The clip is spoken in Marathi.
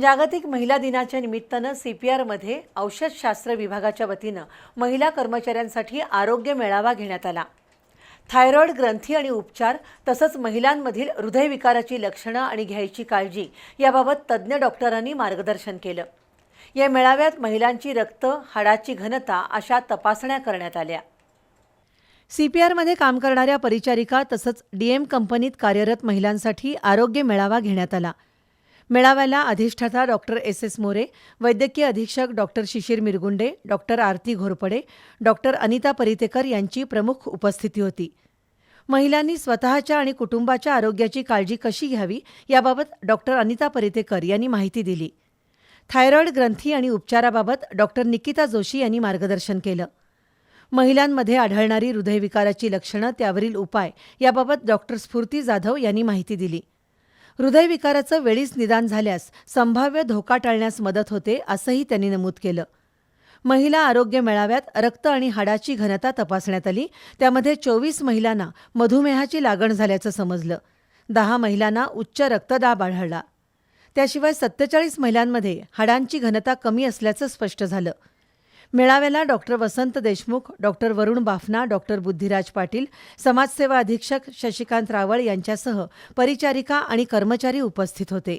जागतिक महिला दिनाच्या निमित्तानं सी पी आरमध्ये औषधशास्त्र विभागाच्या वतीनं महिला कर्मचाऱ्यांसाठी आरोग्य मेळावा घेण्यात आला. थायरॉईड ग्रंथी आणि उपचार तसंच महिलांमधील हृदयविकाराची लक्षणं आणि घ्यायची काळजी याबाबत तज्ज्ञ डॉक्टरांनी मार्गदर्शन केलं. या मेळाव्यात महिलांची रक्त हाडाची घनता अशा तपासण्या करण्यात आल्या. सी पी आरमध्ये काम करणाऱ्या परिचारिका तसंच डी एम कंपनीत कार्यरत महिलांसाठी आरोग्य मेळावा घेण्यात आला. मेळाव्याला अधिष्ठाता डॉक्टर एस एस मोरे वैद्यकीय अधीक्षक doctor Shishir Mirgunde doctor Aarti Ghorpade doctor Anita Paritekar यांची प्रमुख उपस्थिती होती. महिलांनी स्वतःच्या आणि कुटुंबाच्या आरोग्याची काळजी कशी घ्यावी याबाबत डॉक्टर अनिता परितेकर यांनी माहिती दिली. थायरॉईड ग्रंथी आणि उपचाराबाबत डॉक्टर निकिता जोशी यांनी मार्गदर्शन केलं. महिलांमध्ये आढळणारी हृदयविकाराची लक्षणं त्यावरील उपाय याबाबत डॉक्टर स्फूर्ती जाधव यांनी माहिती दिली. हृदयविकाराचं वेळीच निदान झाल्यास संभाव्य धोका टाळण्यास मदत होते असंही त्यांनी नमूद केलं. महिला आरोग्य मेळाव्यात रक्त आणि हाडाची घनता तपासण्यात आली. त्यामध्ये चोवीस महिलांना मधुमेहाची लागण झाल्याचं समजलं. दहा महिलांना उच्च रक्तदाब आढळला. त्याशिवाय सत्तेचाळीस महिलांमध्ये हाडांची घनता कमी असल्याचं स्पष्ट झालं. मेळाव्याला doctor Vasant Deshmukh doctor Varun Bafna doctor Buddhiraj Patil समाजसेवा अधीक्षक शशिकांत रावळ यांच्यासह परिचारिका आणि कर्मचारी उपस्थित होते.